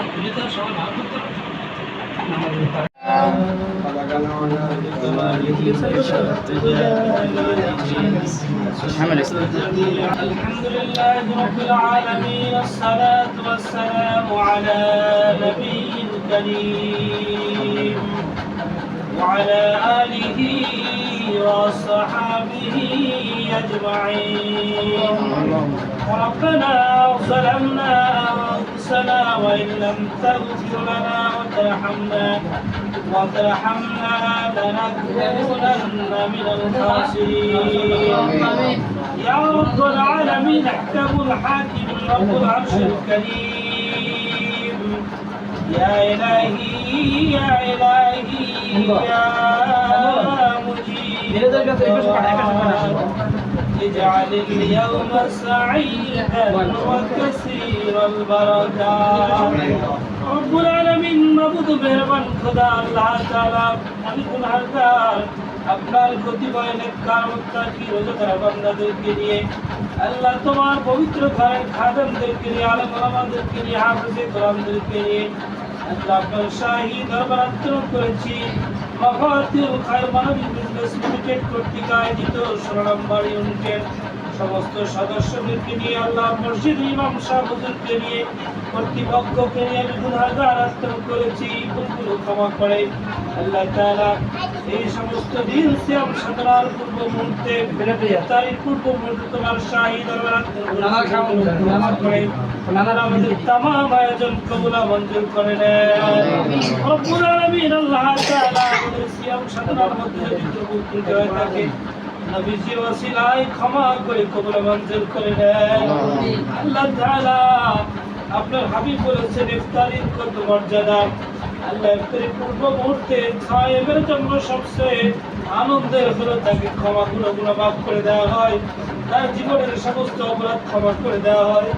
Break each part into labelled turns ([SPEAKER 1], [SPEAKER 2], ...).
[SPEAKER 1] الحمد لله رب العالمين. الصلاة والسلام على نبي الكريم وعلى آله وصحابه أجمعين. ربنا ظلمنا أنفسنا وإن لم تغفر لنا وترحمنا وترحمنا لنكونن من الخاسرين. يا رب العالمين احكم الحاكم رب العرش الكريم. يا إلهي يا إلهي يا مجيب اجعل اليوم سعيدا وكثير البركات رب العالمين মাবুদ মেহরবান খোদা আল্লাহ তাআলা আমি গুনাহগার আপনার ক্ষতি ভয় নেককার মুত্তাকি রোজাদার বান্দাদেরকে নিয়ে আল্লাহ তোমার পবিত্র ঘরের খাদেমদেরকে নিয়ে আলম ওলামাদেরকে নিয়ে হাফেজে কোরআনদেরকে নিয়ে আল্লাহ আপনার শাহী দরবার আত্মরণ করেছি মফাতিল খায়র মানবিক বিজনেস লিমিটেড পত্রিকায় আয়োজিত ষোলো নম্বর ইউনিটের সমস্ত সদস্যদেরকে নিয়ে আল্লাহ মসজিদ ইমাম সাহেব হুজুরকে নিয়ে কর্তৃপক্ষকে নিয়ে আমি গুনাহগার আত্মরণ করেছি ভুলগুলো ক্ষমা করে। আল্লাহ তাআলা এই সমস্ত দিন সিয়াম সাধনার পূর্ব মুহূর্তে তারিখ পূর্ব মুহূর্তে তোমার শাহী দরবার করে। আমাদের তামাম আয়োজন কবুলা মঞ্জুর করে নেন আল্লাহ তাআলা আমাদের সিয়াম সাধনার মধ্যে যদি থাকে নবীজির ওসিলায় ক্ষমা করে কবুল মঞ্জুর করে নেন। আল্লাহ। তাআলা আপনার হাবিব বলেছেন ইফতারির কত মর্যাদা। আল্লাহ ইফতারির পূর্ব মুহূর্তে সাহেবের জন্য সবচেয়ে আনন্দের হলো তাকে ক্ষমা গুলো গুলো মাফ করে দেওয়া হয়। তার জীবনের সমস্ত অপরাধ ক্ষমা করে দেওয়া হয়।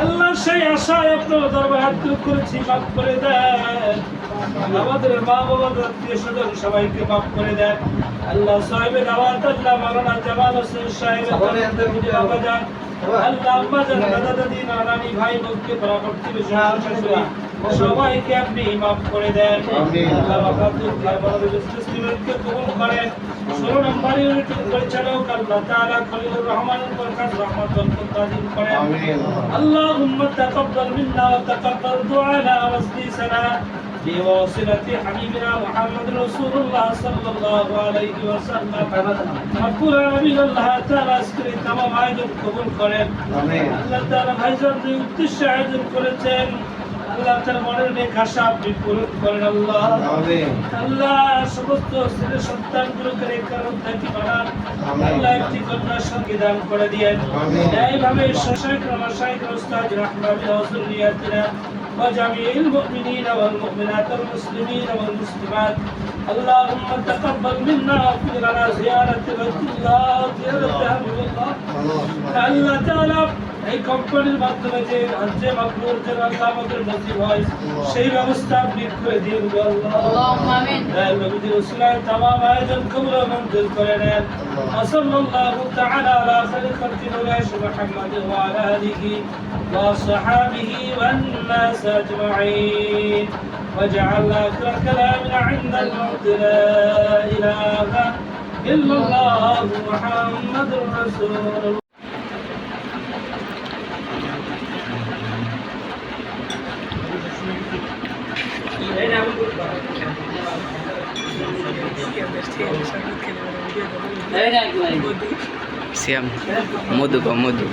[SPEAKER 1] আল্লাহ সেই আশায় আপনার দরবার হাত করেছি মাফ করে দেন। আমাদের মা বাবাদের প্রিয় সদস্য সবাইকে মাফ করে দেন। আল্লাহ সাহেবের আওয়াজ আল্লাহ মাওলানা জামাল হোসেন সাহেবের আল্লাহ সবাইকে আপনি মাফ করে দেন। আল্লাহ আল্লাহ بواصلة حبيبنا محمد رسول الله صلى الله عليه وسلم رب العالمين الله تعالى আজকের তামাম আয়োজন কবুল করেন আল্লাহ তাআলা ভাইজানদের উদ্দেশ্যে আয়োজন করেছেন আল্লাহ তার মনের নেক আশা আপনি পূরণ করেন আল্লাহ আল্লাহ সমস্ত ছেলে সন্তানগুলোকে রেখার উদ্ধারটি বানান আল্লাহ একটি কন্যার সঙ্গে দান করে দিয়েন এইভাবে শাইখ মাশাইখ উস্তাদ রাহমাতুল্লাহ ওয়া যুররিয়াতিনা وجميع المؤمنين والمؤمنات والمسلمين والمسلمات اللهم تقبل منا واغفر لنا زيارة بيت الله زيارة এই কোম্পানির মাধ্যমে যে হজ্জে মাকবুল যেন আল্লাহ আমাদের নসিব হয় সেই ব্যবস্থা আপনি করে দিন গো আল্লাহ
[SPEAKER 2] اللهم آمين
[SPEAKER 1] নবীজির উসিলায় তামাম আয়োজন কবুল ও মঞ্জুর করে নেন وصلى الله تعالى على خير خلق نولاش محمد وعلى آله وصحابه والناس أجمعين واجعل آخر كلامنا عند الموت لا إله إلا الله محمد رسول الله
[SPEAKER 3] শ্যাম মধু বা মধু